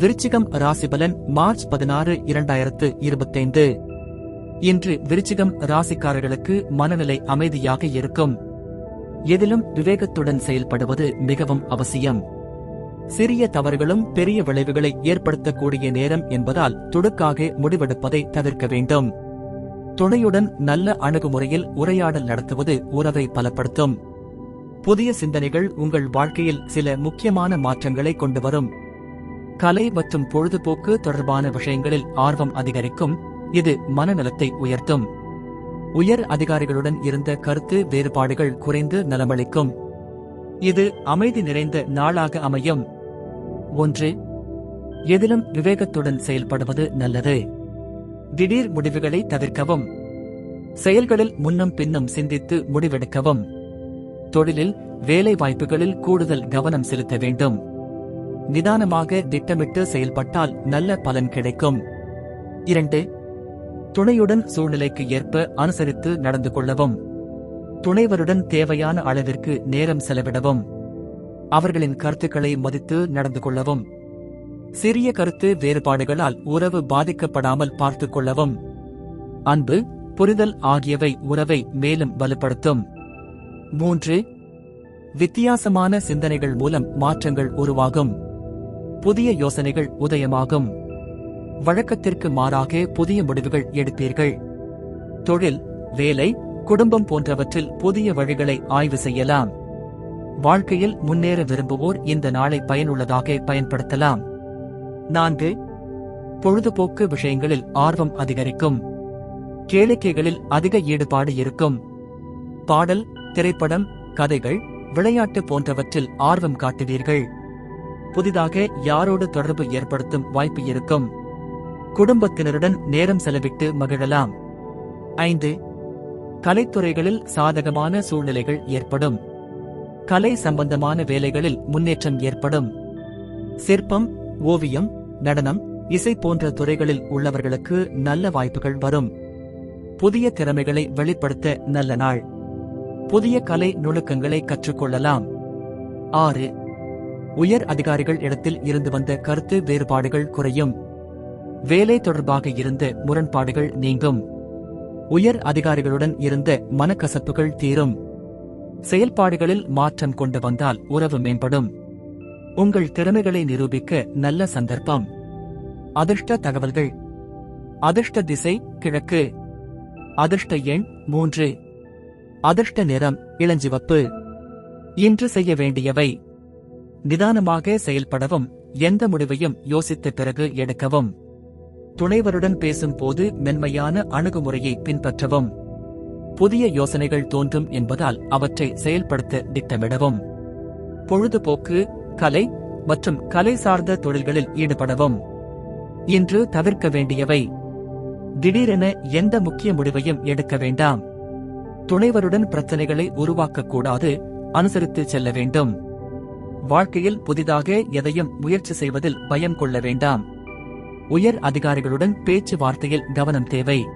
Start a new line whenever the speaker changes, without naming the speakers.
விருச்சிகம் ராசிபலன் மார்ச் பதினாறு இரண்டாயிரத்து இருபத்தைந்து. இன்று விருச்சிகம் ராசிக்காரர்களுக்கு மனநிலை அமைதியாக இருக்கும். எதிலும் விவேகத்துடன் செயல்படுவது மிகவும் அவசியம். சிறிய தவறுகளும் பெரிய விளைவுகளை ஏற்படுத்தக்கூடிய நேரம் என்பதால் துடுக்காக முடிவெடுப்பதை தவிர்க்க வேண்டும். துணையுடன் நல்ல அணுகுமுறையில் உரையாடல் நடத்துவது உறவை பலப்படுத்தும். புதிய சிந்தனைகள் உங்கள் வாழ்க்கையில் சில முக்கியமான மாற்றங்களை கொண்டு வரும். கலை மற்றும் பொழுதுபோக்கு தொடர்பான விஷயங்களில் ஆர்வம் அதிகரிக்கும். இது மனநலத்தை உயர்த்தும். உயர் அதிகாரிகளுடன் இருந்த கருத்து வேறுபாடுகள் குறைந்து நலமளிக்கும். இது அமைதி நிறைந்த நாளாக அமையும். ஒன்று எதிலும் விவேகத்துடன் செயல்படுவது நல்லது. திடீர் முடிவுகளை தவிர்க்கவும். செயல்களில் முன்னும் பின்னும் சிந்தித்து முடிவெடுக்கவும். தொழிலில் வேலை வாய்ப்புகளில் கூடுதல் கவனம் செலுத்த வேண்டும். நிதானமாக திட்டமிட்டு செயல்பட்டால் நல்ல பலன் கிடைக்கும். இரண்டு துணையுடன் சூழ்நிலைக்கு ஏற்ப அனுசரித்து நடந்து கொள்ளவும். துணைவருடன் தேவையான அளவிற்கு நேரம் செலவிடவும். அவர்களின் கருத்துக்களை மதித்து நடந்து கொள்ளவும். சிறிய கருத்து வேறுபாடுகளால் உறவு பாதிக்கப்படாமல் பார்த்துக் கொள்ளவும். அன்பு புரிதல் ஆகியவை உறவை மேலும் வலுப்படுத்தும். மூன்று வித்தியாசமான சிந்தனைகள் மூலம் மாற்றங்கள் உருவாகும். புதிய யோசனைகள் உதயமாகும். வழக்கத்திற்கு மாறாக புதிய முடிவுகள் எடுப்பீர்கள். தொழில் வேலை குடும்பம் போன்றவற்றில் புதிய வழிகளை ஆய்வு செய்யலாம். வாழ்க்கையில் முன்னேற விரும்புவோர் இந்த நாளை பயனுள்ளதாக பயன்படுத்தலாம். நான்கு பொழுதுபோக்கு விஷயங்களில் ஆர்வம் அதிகரிக்கும். கேளிக்கைகளில் அதிக ஈடுபாடு இருக்கும். பாடல் திரைப்படம் கதைகள் விளையாட்டு போன்றவற்றில் ஆர்வம் காட்டுவீர்கள். புதிதாக யாரோடு தொடர்பு ஏற்படுத்தும் வாய்ப்பு இருக்கும். குடும்பத்தினருடன் நேரம் செலவிட்டு மகிழலாம். ஐந்து கலைத்துறைகளில் சாதகமான சூழ்நிலைகள் ஏற்படும். கலை சம்பந்தமான வேலைகளில் முன்னேற்றம் ஏற்படும். சிற்பம் ஓவியம் நடனம் இசை போன்ற துறைகளில் உள்ளவர்களுக்கு நல்ல வாய்ப்புகள் வரும். புதிய திறமைகளை வெளிப்படுத்த நல்ல நாள். புதிய கலை நுணுக்கங்களை கற்றுக்கொள்ளலாம். ஆறு உயர் அதிகாரிகள் இடத்தில் இருந்து வந்த கருத்து வேறுபாடுகள் குறையும். வேலை தொடர்பாக இருந்த முரண்பாடுகள் நீங்கும். உயர் அதிகாரிகளுடன் இருந்த மனக்கசப்புகள் தீரும். செயல்பாடுகளில் மாற்றம் கொண்டு வந்தால் உறவு மேம்படும். உங்கள் திறமைகளை நிரூபிக்க நல்ல சந்தர்ப்பம். அதிர்ஷ்ட தகவல்கள். அதிர்ஷ்ட திசை கிழக்கு. அதிர்ஷ்ட எண் மூன்று. அதிர்ஷ்ட நிறம் இளஞ்சிவப்பு. இன்று செய்ய வேண்டியவை. நிதானமாக செயல்படவும் எந்த முடிவையும் யோசித்த பிறகு எடுக்கவும். துணைவருடன் பேசும்போது மென்மையான அணுகுமுறையை பின்பற்றவும். புதிய யோசனைகள் தோன்றும் என்பதால் அவற்றை செயல்படுத்த திட்டமிடவும். பொழுதுபோக்கு கலை மற்றும் கலை சார்ந்த தொழில்களில் ஈடுபடவும். இன்று தவிர்க்க வேண்டியவை. திடீரென எந்த முக்கிய முடிவையும் எடுக்க வேண்டாம். துணைவருடன் பிரச்சனைகளை உருவாக்கக்கூடாது அனுசரித்து செல்ல வேண்டும். வாழ்க்கையில் புதிதாக எதையும் முயற்சி செய்வதில் பயம் கொள்ள வேண்டாம். உயர் அதிகாரிகளுடன் பேச்சுவார்த்தையில் கவனம் தேவை.